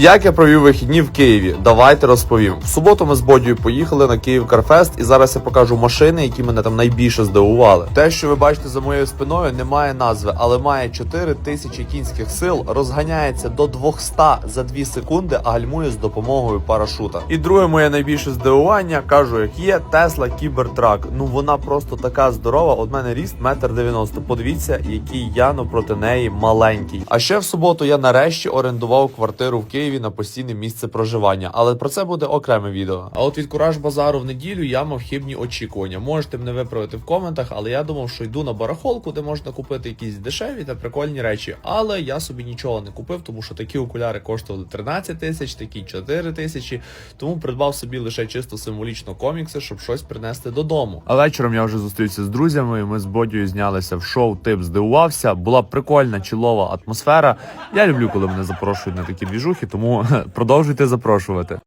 Як я провів вихідні в Києві? Давайте розповім. В суботу ми з Бодією поїхали на Київ Карфест, і зараз я покажу машини, які мене там найбільше здивували. Те, що ви бачите за моєю спиною, не має назви, але має 4 тисячі кінських сил, розганяється до 200 за 2 секунди, а гальмує з допомогою парашута. І друге моє найбільше здивування, кажу, як є Тесла Кібертрак. Ну вона просто така здорова. От мене ріст метр дев'яносто. Подивіться, який я ну проти неї маленький. А ще в суботу я нарешті орендував квартиру в Києві на постійне місце проживання, але про це буде окреме відео. А от від кураж базару в неділю я мав хибні очікування. Можете мене виправити в коментах, але я думав, що йду на барахолку, де можна купити якісь дешеві та прикольні речі. Але я собі нічого не купив, тому що такі окуляри коштували 13 тисяч, такі 4 тисячі. Тому придбав собі лише чисто символічно комікси, щоб щось принести додому. А вечором я вже зустрівся з друзями. і Ми з Бодією знялися в шоу. Тип здивувався. Була прикольна чілова атмосфера. Я люблю, коли мене запрошують на такі двіжухи, тому продовжуйте запрошувати.